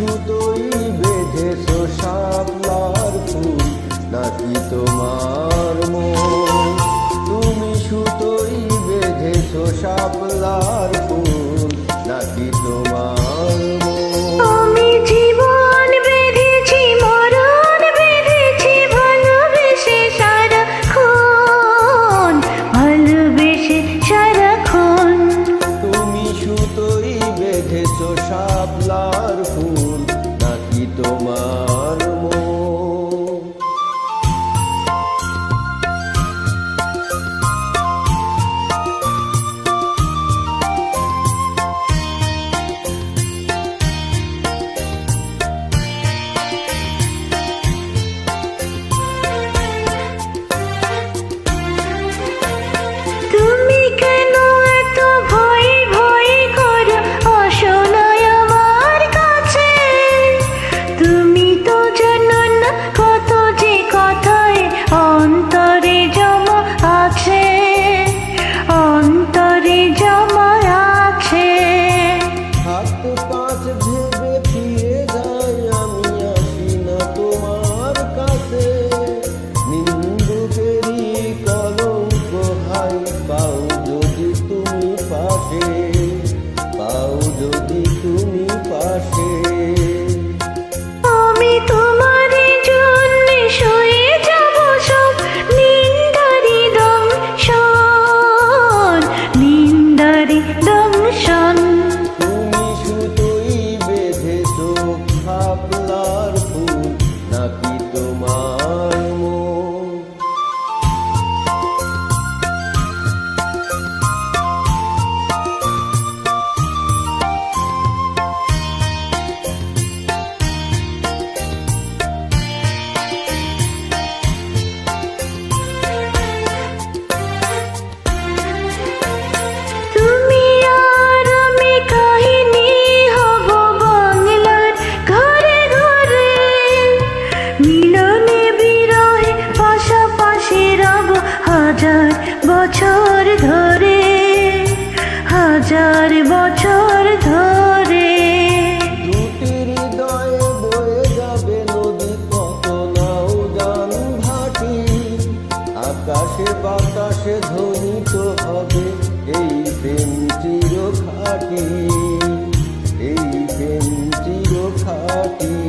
সুতোই বেঁধে শাপলার ফুল নাকি তোমার মন? তুমি সুতোই বেঁধে শাপলার ফুল আকাশে বাতাসে ধ্বনিত হবে এই প্রেম চির খাটি এই প্রেম চির খাটি